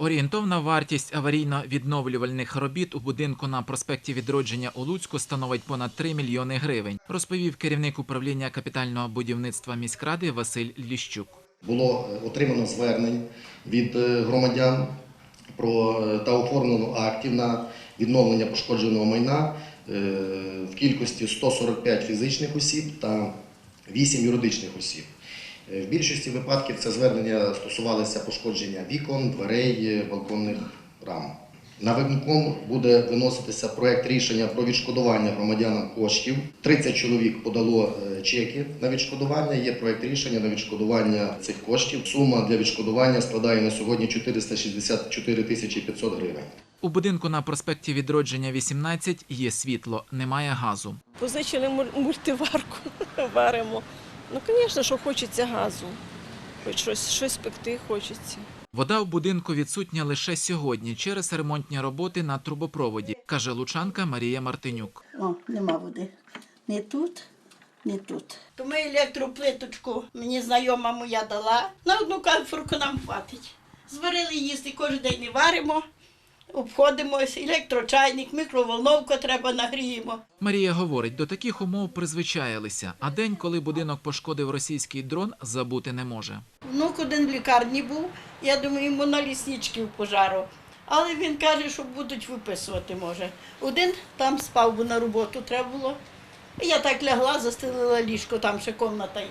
Орієнтовна вартість аварійно-відновлювальних робіт у будинку на проспекті Відродження у Луцьку становить понад 3 мільйони гривень, розповів керівник управління капітального будівництва міськради Василь Ліщук. Було е, отримано звернень від е, громадян про е, та оформлено актів на відновлення пошкодженого майна в кількості 145 фізичних осіб та 8 юридичних осіб. Е, В більшості випадків це звернення стосувалося пошкодження вікон, дверей, е, балконних рам. На виконком буде виноситися проект рішення про відшкодування громадянам коштів. 30 чоловік подало е, чеки на відшкодування. Є проект рішення на відшкодування цих коштів. Сума для відшкодування складає на сьогодні 464 тисячі 500 гривень. У будинку на проспекті Відродження 18 є світло, немає газу. Позичили мультиварку, варимо. Ну, звісно, що хочеться газу. Хоч щось, щось пекти хочеться. Вода в будинку відсутня лише сьогодні через ремонтні роботи на трубопроводі, каже лучанка Марія Мартинюк. О, нема води. Не тут, не тут. То ми електроплиточку мені знайома моя дала. На одну канфорку нам хватить. Зварили їсти, кожен день не варимо, обходимось, електрочайник, мікроволновку треба нагріємо. Марія говорить, до таких умов призвичаїлися, а день, коли будинок пошкодив російський дрон, забути не може. Внук один в лікарні був, я думаю, йому на ліснички в пожару. Але він каже, що будуть виписувати може. Один там спав, бо на роботу треба було. Я так лягла, застелила ліжко, там ще комната є.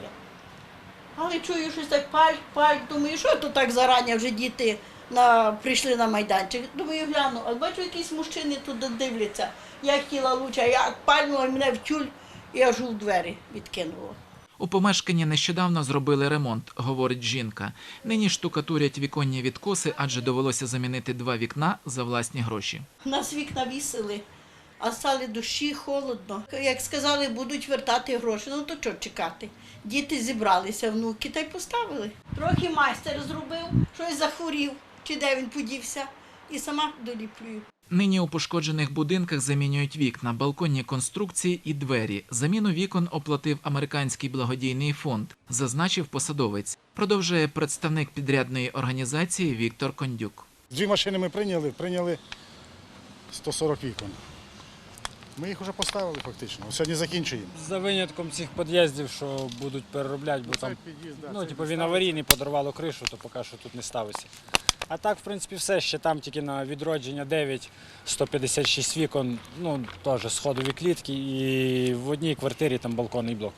Але чую, щось так паль, паль. Думаю, що то так зарані вже діти на, прийшли на майданчик. Думаю, гляну, а бачу, якісь мужчини туди дивляться. Я хотіла луча, я пальнула мене в тюль і аж у двері відкинула. У помешканні нещодавно зробили ремонт, говорить жінка. Нині штукатурять віконні відкоси, адже довелося замінити два вікна за власні гроші. Нас вікна вісили, а стали дощі, холодно. Як сказали, будуть вертати гроші, ну то що чекати? Діти зібралися, внуки, та й поставили. Трохи майстер зробив, щось захворів, чи де він подівся, і сама доліплюю. Нині у пошкоджених будинках замінюють вікна, балконні конструкції і двері. Заміну вікон оплатив американський благодійний фонд, зазначив посадовець. Продовжує представник підрядної організації Віктор Кондюк. Дві машини ми прийняли, прийняли 140 вікон. Ми їх вже поставили фактично. Сьогодні закінчуємо. За винятком цих під'їздів, що будуть переробляти, бо там ну, типу, він аварійний подарувало кришу, то поки що тут не ставиться. А так, в принципі, все ще там тільки на відродження 9, 156 вікон, ну теж сходові клітки, і в одній квартирі там балконний блок.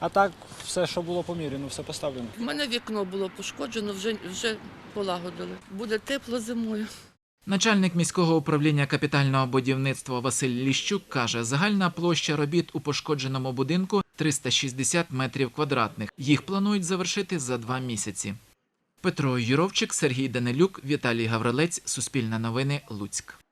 А так, все, що було поміряно, все поставлено. У мене вікно було пошкоджено, вже, вже полагодили. Буде тепло зимою. Начальник міського управління капітального будівництва Василь Ліщук каже, загальна площа робіт у пошкодженому будинку 360 метрів квадратних. Їх планують завершити за два місяці. Петро Юровчик, Сергій Данилюк, Віталій Гаврилець, Суспільне новини, Луцьк.